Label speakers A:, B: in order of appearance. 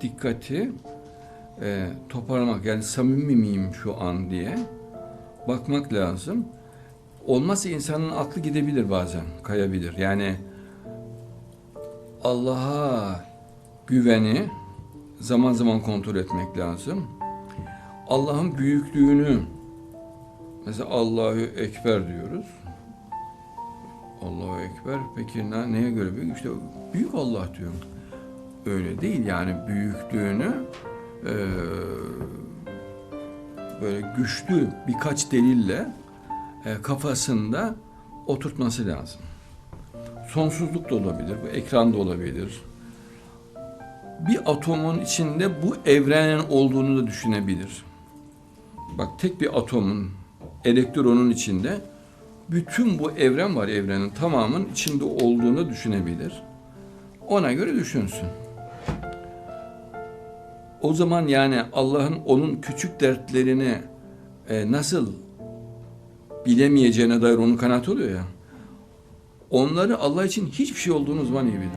A: dikkati e, toparlamak yani samimi miyim şu an diye bakmak lazım. Olmazsa insanın aklı gidebilir bazen, kayabilir. Yani Allah'a güveni zaman zaman kontrol etmek lazım. Allah'ın büyüklüğünü mesela Allahu Ekber diyoruz. Allahu Ekber peki ne, neye göre büyük? İşte büyük Allah diyorum. Öyle değil yani büyüklüğünü eee, böyle güçlü birkaç delille e, kafasında oturtması lazım. Sonsuzluk da olabilir, bu ekran da olabilir. Bir atomun içinde bu evrenin olduğunu da düşünebilir. Bak tek bir atomun, elektronun içinde bütün bu evren var evrenin tamamının içinde olduğunu düşünebilir. Ona göre düşünsün. O zaman yani Allah'ın onun küçük dertlerini e, nasıl bilemeyeceğine dair onun kanaati oluyor ya. Onları Allah için hiçbir şey olduğunu zaman iyi bilir.